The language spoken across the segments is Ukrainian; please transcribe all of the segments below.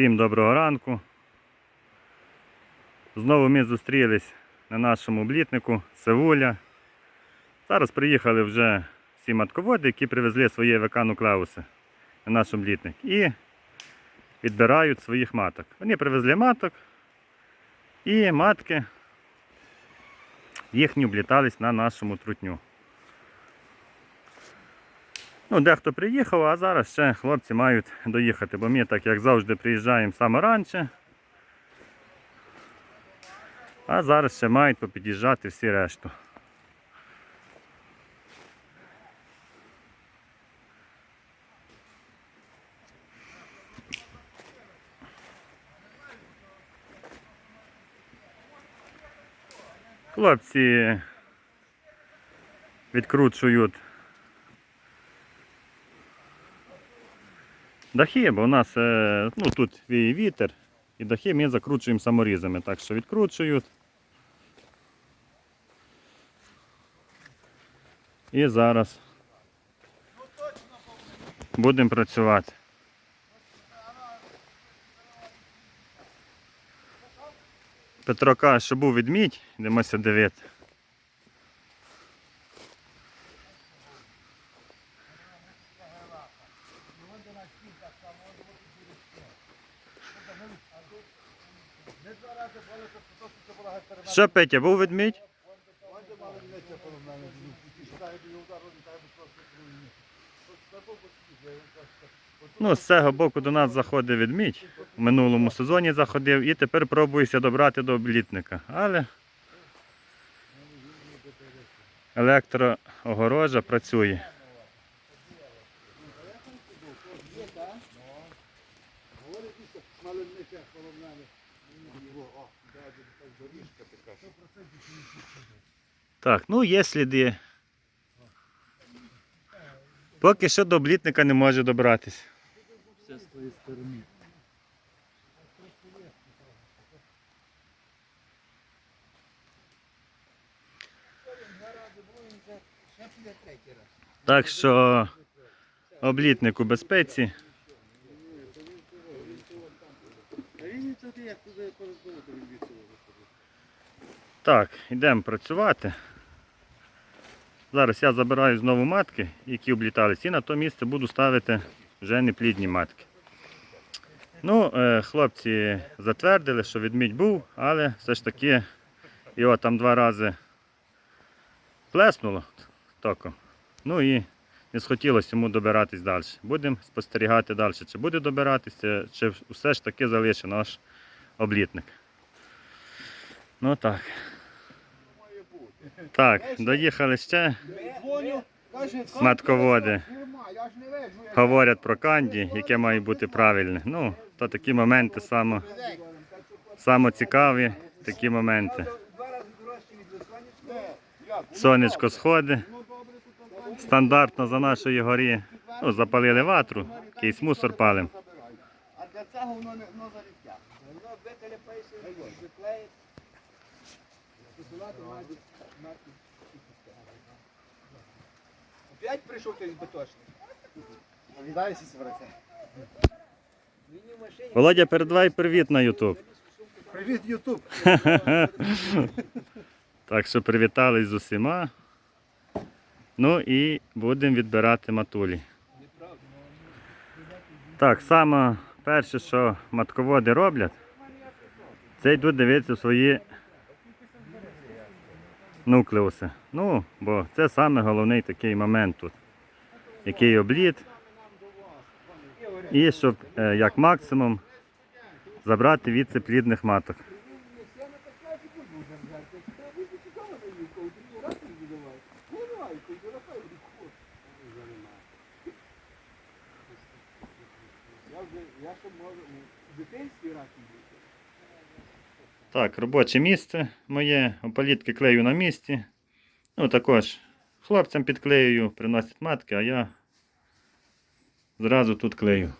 Всім доброго ранку. Знову ми зустрілись на нашому блітнику Севуля. Зараз приїхали вже всі матководи, які привезли свої ВК нуклеуси на наш облітник і відбирають своїх маток. Вони привезли маток і матки їхні облітались на нашому трутню. Ну, дехто приїхав, а зараз ще хлопці мають доїхати, бо ми, так як завжди, приїжджаємо саме раніше. А зараз ще мають попід'їжджати всі решту. Хлопці відкручують дахи, бо у нас е, ну, тут віє вітер, і дахи ми закручуємо саморізами, так що відкручують. І зараз будемо працювати. Петро каже, що був відмідь, йдемося дивити. Що, Петя, був ведмідь? Ну, з цього боку до нас заходить ведмідь. В минулому сезоні заходив і тепер пробуюся добрати до облітника. Але електроогорожа працює. Так, ну є сліди. Поки що до облітника не може добратись. Все з твоєї сторони. Так що облітник у безпеці. А він і туди, як туди порозбили, то він від цього виходить. Так, йдемо працювати. Зараз я забираю знову матки, які облітались, і на то місце буду ставити вже неплідні матки. Ну, е, хлопці затвердили, що відмідь був, але все ж таки його там два рази плеснуло током. Ну і не схотілося йому добиратись далі. Будемо спостерігати далі, чи буде добиратися, чи все ж таки залишить наш облітник. Ну так. Так, доїхали ще. Матководи. Говорять про канді, яке має бути правильне. Ну, то такі моменти само, само цікаві, такі моменти. Сонечко сходить, стандартно за нашої горі. Ну, запалили ватру, якийсь мусор палим. А для цього воно не воно заліття. Воно бути марки. Опять прийшов той збиточний. Повідайся, в машині. Володя, передавай привіт на Ютуб. Привіт, Ютуб. Так що привітались з усіма. Ну і будемо відбирати матулі. Так, саме перше, що матководи роблять, це йдуть дивитися свої нуклеуси. Ну, бо це саме головний такий момент тут. Який обліт. І щоб е, як максимум забрати від плідних маток. Я вже, я ще можу у дитинстві раком бути. Так, робоче місце моє, опалітки клею на місці. Ну, також хлопцям підклеюю, приносять матки, а я зразу тут клею.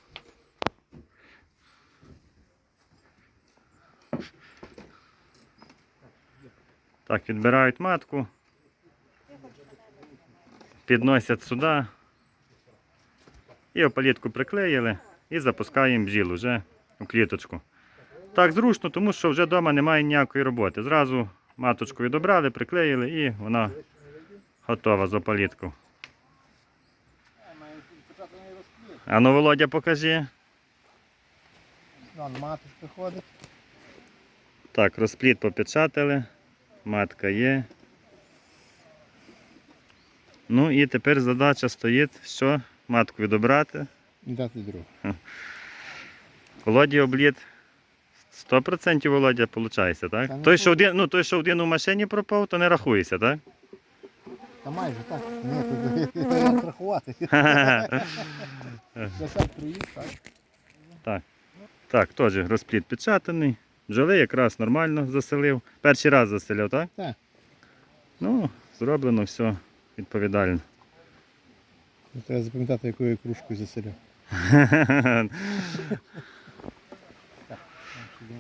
Так, відбирають матку, підносять сюди. І опалітку приклеїли і запускаємо бджіл уже у кліточку. Так зручно, тому що вже вдома немає ніякої роботи. Зразу маточку відобрали, приклеїли і вона готова з опаліткою. А ну, Володя, покажи. Вон маточка ходить. Так, розпліт попечатали. Матка є. Ну і тепер задача стоїть, що матку відобрати. Дати другу. Володі обліт. 100% Володя виходить, так? Та Той, що один, ну, той, що один у машині пропав, то не рахується, так? Та майже так. Ні, тут як рахувати. Проїзд, так? Так, теж розпліт підчатаний. Бджоли якраз нормально заселив. Перший раз заселив, так? Так. Ну, зроблено все відповідально. Треба запам'ятати, якою кружкою заселяв.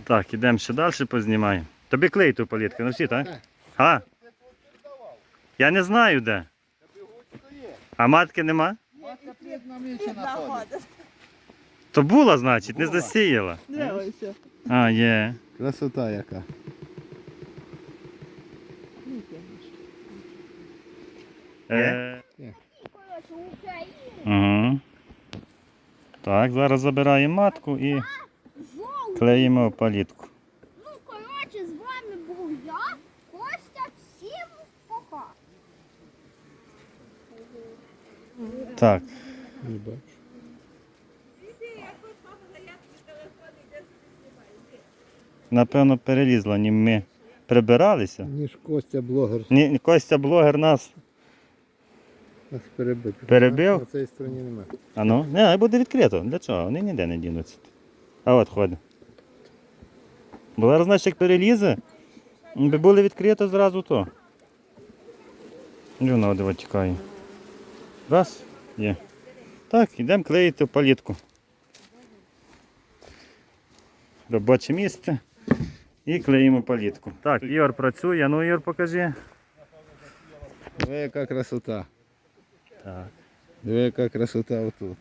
Так, ідемо ще далі познімаємо. Тобі клей ту палітку, ну всі, так? Так. А? Я не знаю де. А матки нема? Матка. То була, значить, не засіяла. А, є. Красота яка. Е... Угу. Так, зараз забираємо матку і. Клеїмо палітку. Ну, коротше, з вами був я, Костя, всім пока. Так. Не бачу. Напевно, перелізла, ні ми прибиралися. Ніж Костя блогер Ні, Костя блогер нас. нас перебив. Перебив? На цій стороні немає. А ну, не, буде відкрито. Для чого? Вони ніде не дінуться. А от ходить. Бо зараз, значить, як перелізе, би було відкрито зразу то. І воно диво тікає. Раз, є. Так, йдемо клеїти в палітку. Робоче місце. І клеїмо палітку. Так, Ігор працює. Ну, Ігор, покажи. Диви, яка красота. Так. Диви, яка красота отут.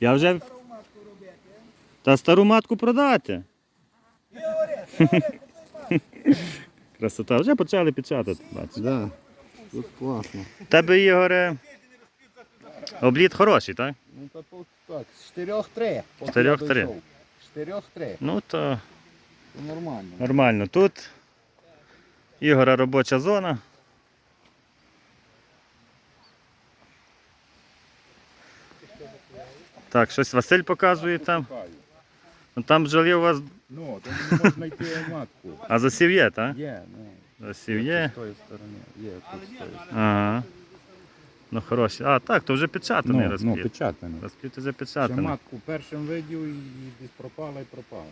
Я вже. Та стару матку продати. Красота, вже почали печатати. Бачиш. Да. Тут класно. Тебе, Ігоре, обліт хороший, так? Ну та по- так, з чотирьох три. поки я Чотирьох три. дійшов. З Чотирьох три. Ну то Це нормально. нормально. Тут Ігора робоча зона. Так, щось Василь показує там. Ну, Там бджолі у вас, Ну, то не можна знайти матку. а засів є, так? Є, ну. Засів є. З тої сторони. Є тут з тої сторони. Ага. Ну хороші. А, так, то вже печатаний Ну, ну, розпліт. печатано. Розпліт вже Ще печатаний. матку першим видів і десь пропала і пропала.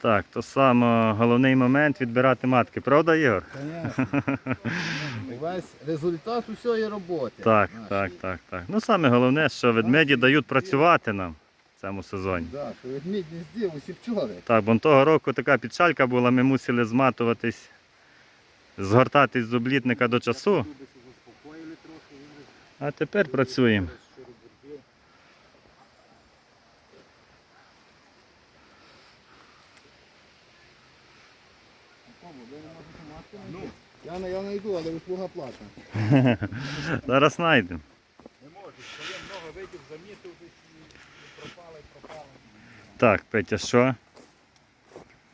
Так, то саме головний момент відбирати матки, правда, Ігор? Конечно. Увесь результат усієї роботи. Так, нашої. так, так, так. Ну саме головне, що ведмеді дають працювати нам в цьому сезоні. Да, що ведмідь не здів усі пчоли. Так, бо того року така підшалька була, ми мусили зматуватись, згортатись з облітника до часу. А тепер працюємо. Я, не- я знайду, але услуга платна. Зараз знайдемо. Не можеш, коли много видів замітив десь і пропала і пропала. Так, Петя, що?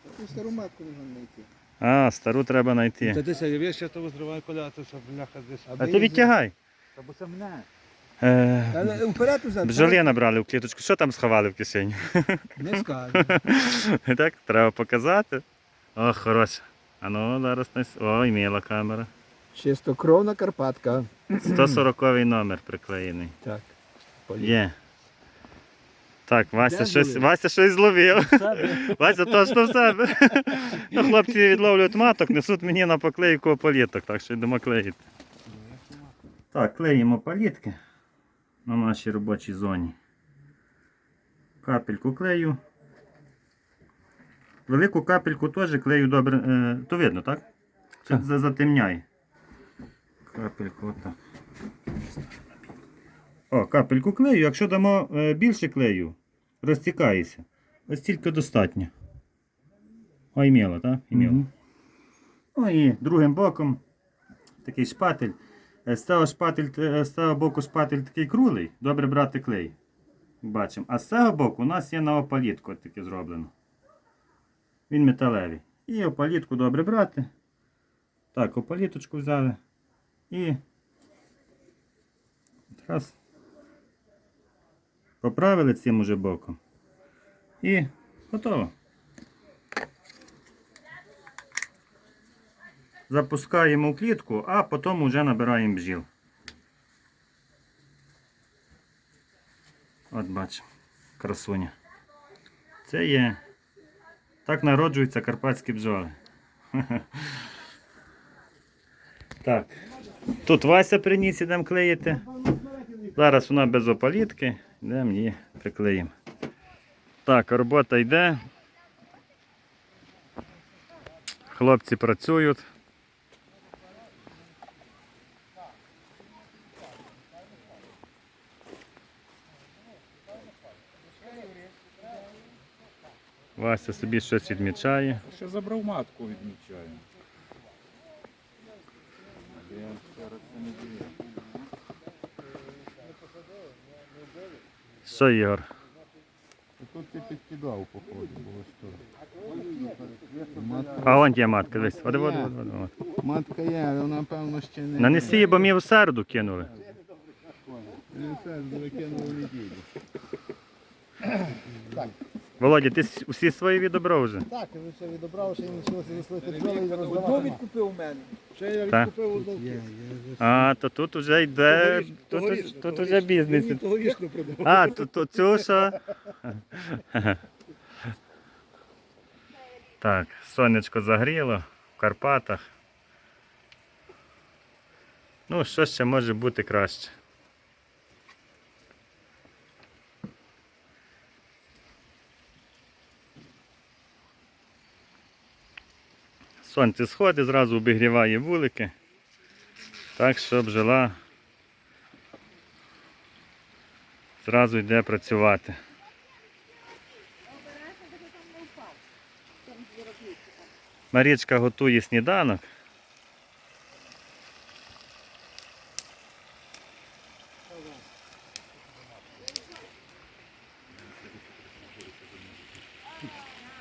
Таку стару матку можна знайти. А, стару треба знайти. Та десь я весь того зриваю коляти, щоб бляха десь. А ти відтягай. Та бо це мене. Е, узад. Бджолі набрали в кліточку. Що там сховали в кишені? Не скажу. Так, треба показати. О, хороша. А ну, зараз нас. Ой, міла камера. Чистокровна Карпатка. 140 номер приклеєний. Так. Є. Так, Вася Де щось, були? Вася щось зловив. Вася точно в себе. Ну, хлопці відловлюють маток, несуть мені на поклейку паліток, так що йдемо клеїти. Так, клеїмо палітки на нашій робочій зоні. Капельку клею. Велику капельку теж клею добре. Е, то видно, так? Чи затемняє. Капельку отак. О, капельку клею. Якщо дамо е, більше клею, розтікається. Ось тільки достатньо. О, імело, так? Імело. Ну і другим боком такий шпатель. Е, З цього, шпатель, е, з цього боку шпатель такий крулий, добре брати клей. Бачимо. А з цього боку у нас є на опалітку таке зроблено. Він металевий. І опалітку добре брати. Так, опаліточку взяли. І раз. Поправили цим уже боком. І готово. Запускаємо в клітку, а потім вже набираємо бджіл. От бачимо, красуня. Це є. Так народжуються карпатські бджоли. Так. Тут Вася приніс, ідемо клеїти. Зараз вона без опалітки. Йдемо її приклеїмо. Так, робота йде. Хлопці працюють. Вася собі щось відмічає. Ще забрав матку відмічаю. Що, Ігор? Тут ти підкидав, походу, було що. Матка, А вон є матка, дивись. Води, води, води, води, матка є, але вона, певно, ще не... Нанеси її, бо мені в середу кинули. Не середу викинули в неділю. Володя, ти с- усі свої відобрав вже. Так, я вже відобрав, ще нічого собі слухати бджоли і Одну роздавати. відкупив у мене. Ще я Так. відкупив одну. А, то тут вже йде. Тогоріч- Тут, тут вже бізнес. Тогорічну продав. А, тут то цю що? Так, сонечко загріло в Карпатах. Ну, що ще може бути краще? Сонце сходить, зразу обігріває вулики. Так, щоб жила зразу йде працювати. Марічка готує сніданок.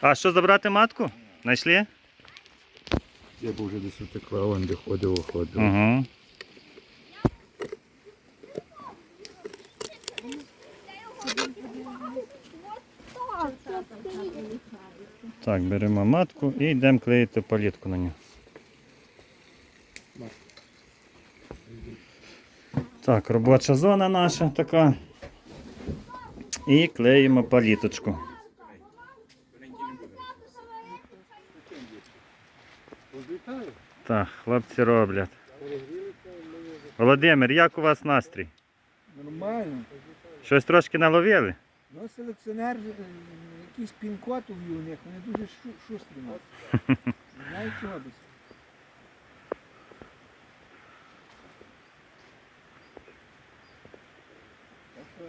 А що забрати матку? Знайшли? Я б вже десь утекла, вон де ходив, стоїть. Так, беремо матку і йдемо клеїти палітку на нього. Так, робоча зона наша така. І клеїмо паліточку. Так, хлопці роблять. Володимир, як у вас настрій? Нормально. Щось трошки наловили? Ну, селекціонер, е, якийсь пін-код у них, вони дуже шу- шустрі нас. Не чого десь. Так що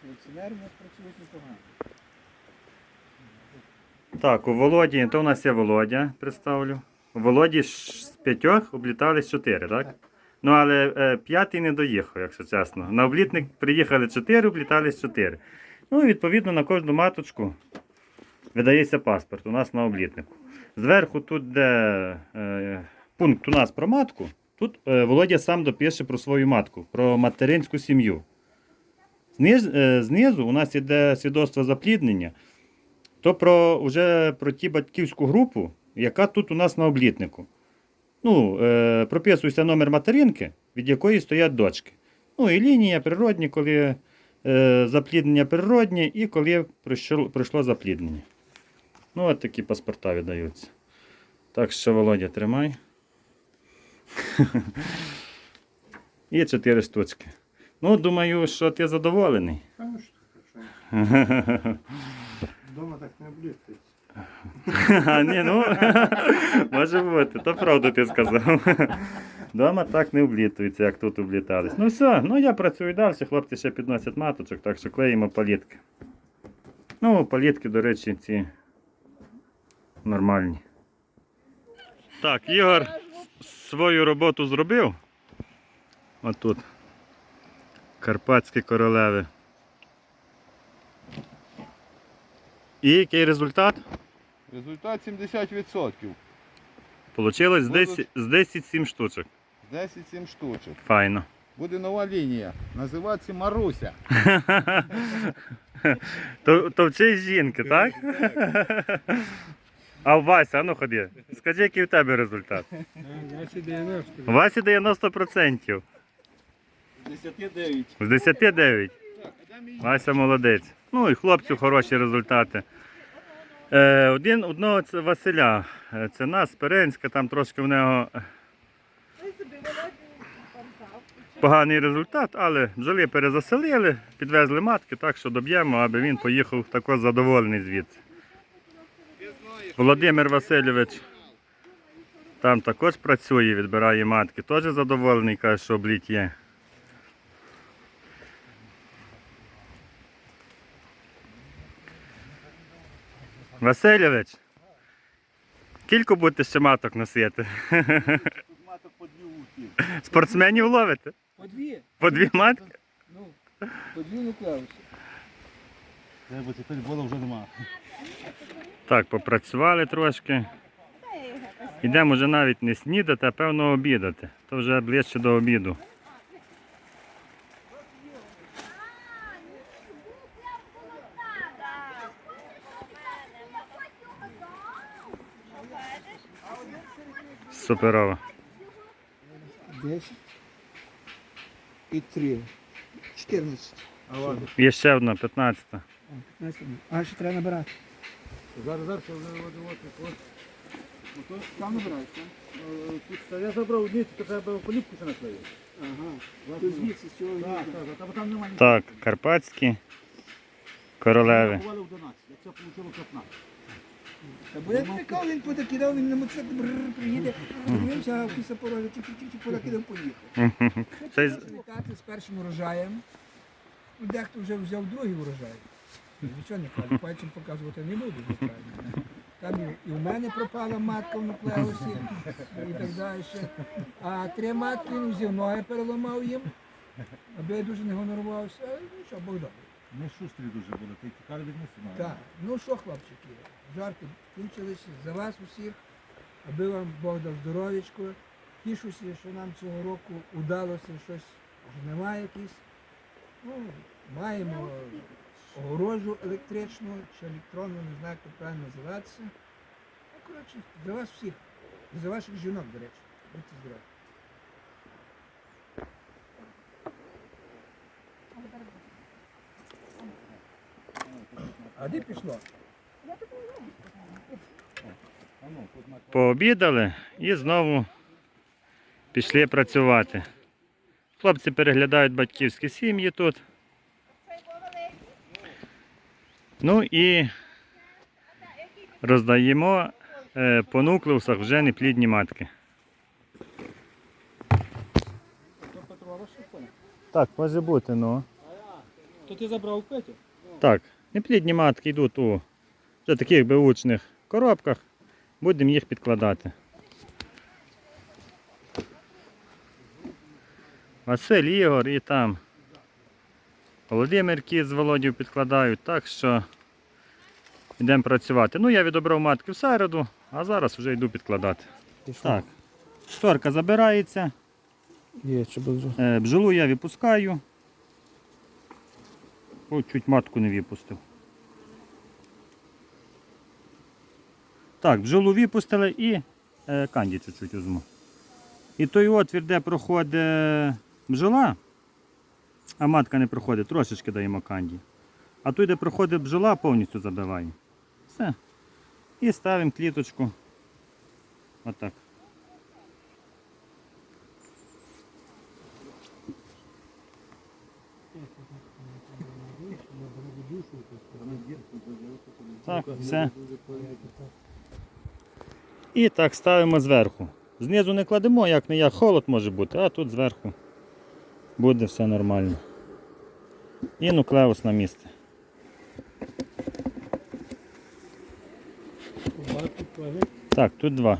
селекціонери у нас працюють непогано. Так, у Володі, то у нас є Володя, представлю. У Володі з п'ятьох облітались чотири, так? Ну, але е, п'ятий не доїхав, якщо чесно. На облітник приїхали чотири, облітались чотири. Ну, і відповідно на кожну маточку видається паспорт у нас на облітнику. Зверху тут, де е, пункт у нас про матку, тут е, Володя сам допише про свою матку, про материнську сім'ю. Зниз, е, знизу у нас іде свідоцтво запліднення то про, уже про ті батьківську групу, яка тут у нас на облітнику. Ну, е, прописується номер материнки, від якої стоять дочки. Ну і лінія природні, коли е, запліднення природнє і коли пройшло, пройшло запліднення. Ну, от такі паспорта видаються. Так що, Володя, тримай. І чотири штучки. Ну, думаю, що ти задоволений. Дома так не облітається. А, ні, ну, може бути, то правду ти сказав. Дома так не облітується, як тут облітались. Ну все, ну я працюю далі, хлопці ще підносять маточок, так що клеїмо палітки. Ну, палітки, до речі, ці нормальні. Так, Ігор свою роботу зробив. Отут. Карпатські королеви. І який результат? Результат 70%. Получилось з Будуть- 10, з 10 7 штучок. 10-7 штучок. Файно. Буде нова лінія. Називатися Маруся. То, то вчись жінки, так? А у Вася, а ну ходи. Скажи, який у тебе результат? У Васі 90%. 59. З 10 9. Вася молодець. Ну і хлопцю хороші результати. Е, один, одного це Василя. Е, Це нас, Перенська, там трошки в нього поганий результат, але бджоли перезаселили, підвезли матки, так що доб'ємо, аби він поїхав також задоволений звідси. Володимир Васильович там також працює, відбирає матки, теж задоволений, каже, що обліт є. Васильович, кілько будете ще маток носити? Тут маток по дві вухів. Спортсменів ловите? По дві. По дві матки? Ну, по дві нуклеуси. Бо тепер було вже нема. Так, попрацювали трошки. Йдемо вже навіть не снідати, а певно обідати. То вже ближче до обіду. Суперово. Десять. І три. Чотирнадцять. Є ще одна, 15. А, 15. А, ще треба набирати. Зараз, зараз, я вже от, от, от. Там набирається. Е, Тут я забрав одні, то треба поліпку ще наклеїти. Ага. Тут звідси з цього. Так, так, так, там немає. Так, карпатські королеви. Ховали в 12, як це вийшло 15. Та я прикав, він подакидав, він на мотоциклі бррр, приїде, подивився, а після порожі, чуть-чуть подакидав, поїхав. Це з- Літати з першим урожаєм. Ну, Дехто вже взяв другий урожай. Нічого не кажу, пальцем показувати не буду, звичайно. Там і, і в мене пропала матка в нуклеусі і так далі. А три матки він взяв ноги переламав їм, аби я дуже не гонорувався. Ну що, Бог добрий. Ми шустрі дуже були, ти тікали від нас. Так, ну що, хлопчики, жарти кінчилися за вас усіх, аби вам Бог дав здоров'ячко. Тішуся, що нам цього року удалося щось немає якісь. Ну, маємо огорожу електричну чи електронну, не знаю, як то правильно називатися. Ну, коротше, за вас всіх. І за ваших жінок, до речі. Будьте здорові. А де пішло? Пообідали і знову пішли працювати. Хлопці переглядають батьківські сім'ї тут. Ну і роздаємо е, по нуклеусах вже неплідні матки. Так, може бути, ну. То ти забрав Петю? Так, неплідні матки йдуть у вже таких беучних коробках. Будемо їх підкладати. Василь Ігор і там Володимир Кіт з Володів підкладають, так що йдемо працювати. Ну, я відобрав матки в середу, а зараз вже йду підкладати. Так. Шторка забирається, Є, буде. е, бджолу я випускаю. О, чуть матку не випустив. Так, бджолу випустили і е, канді чуть-чуть візьму. І той отвір, де проходить бджола, а матка не проходить, трошечки даємо канді. А той, де проходить бджола, повністю забиваємо. Все. І ставимо кліточку. Отак. Так, все. І так ставимо зверху. Знизу не кладемо, як не як холод може бути, а тут зверху буде все нормально. І нуклеус на місце. Так, тут два.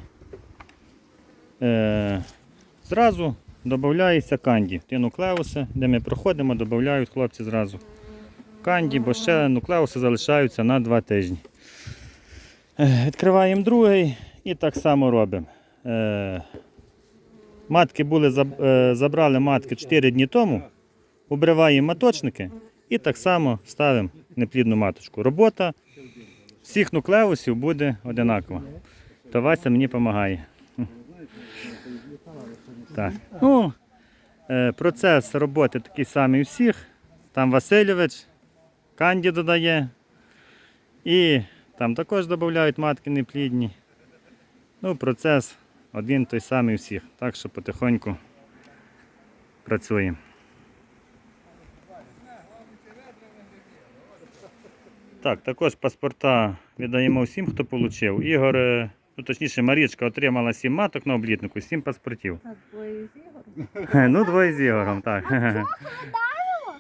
Е, зразу додається канді. Ті нуклеуси, де ми проходимо, додають хлопці зразу. Канді, бо ще нуклеуси залишаються на два тижні. Е, Відкриваємо другий і так само робимо. Е, матки були, е, забрали матки 4 дні тому, обриваємо маточники і так само ставимо неплідну маточку. Робота всіх нуклеусів буде одинакова. То Вася мені допомагає. Так. Ну, процес роботи такий самий у всіх. Там Васильович, Канді додає. І там також додають матки неплідні. Ну, процес один той самий у всіх. Так що потихоньку працюємо. Так, також паспорта віддаємо всім, хто отримав. Ігор, е, ну точніше, Марічка отримала 7 маток на облітнику, 7 паспортів. Так, двоє з Ігорем. Ну, двоє з Ігорем, так.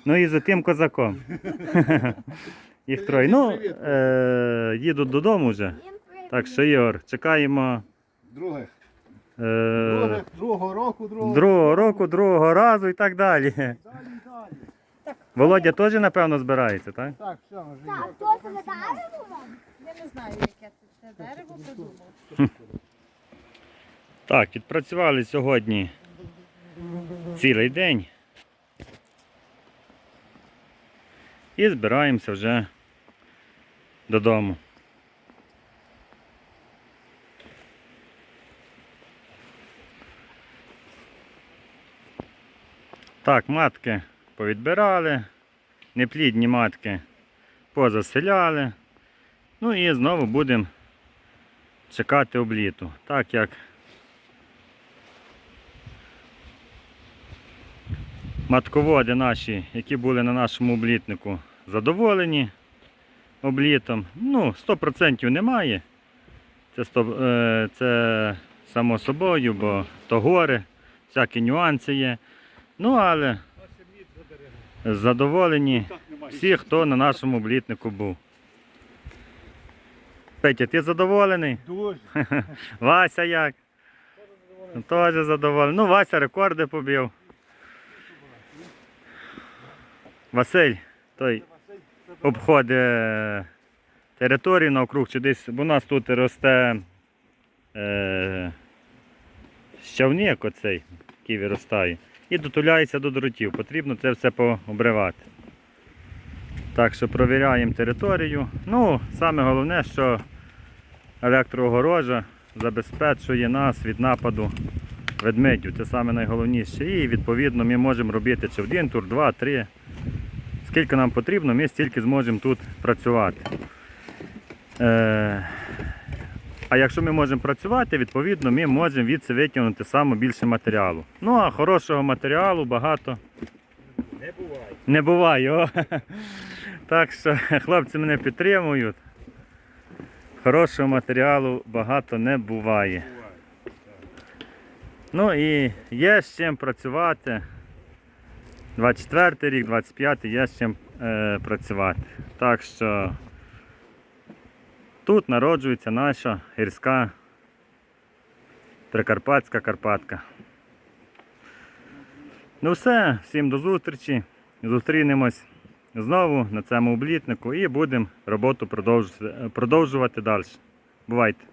Ну і за тим козаком. Їх троє. Ну, е, їдуть додому вже. Так що, Ігор, чекаємо Друге. е, другого року, другого. другого року, другого разу і так далі. Далі, далі. Володя теж, напевно, збирається, так? Так, все, вже. Так, хто це дерево, мам? Я не знаю, яке це дерево придумав. Так, відпрацювали сьогодні цілий день. І збираємося вже додому. Так, матки повідбирали, неплідні матки позаселяли. Ну і знову будемо чекати обліту. Так як матководи наші, які були на нашому облітнику, задоволені облітом. Ну, 100% немає. Це, 100, е, це само собою, бо то гори, всякі нюанси є. Ну, але задоволені всі, хто на нашому облітнику був. Петя, ти задоволений? Дуже. Вася як? Теж задоволений. Ну, Вася рекорди побив. Василь, той обходить територію навкруг чи десь, бо у нас тут росте е, щавник оцей, який виростає, і дотуляється до дротів. Потрібно це все пообривати. Так що провіряємо територію. Ну, саме головне, що електроогорожа забезпечує нас від нападу ведмедів. Це найголовніше. І відповідно ми можемо робити чи один тур, два, три. Скільки нам потрібно, ми стільки зможемо тут працювати. Е, а якщо ми можемо працювати, відповідно ми можемо від це витягнути саме більше матеріалу. Ну а хорошого матеріалу багато Не буває. не буває. О. Так що хлопці мене підтримують. Хорошого матеріалу багато не буває. Ну і є з чим працювати. 24 рік, 25 є з чим е, працювати. Так що тут народжується наша гірська Прикарпатська Карпатка. Ну все, всім до зустрічі. Зустрінемось знову на цьому облітнику і будемо роботу продовжувати, продовжувати далі. Бувайте!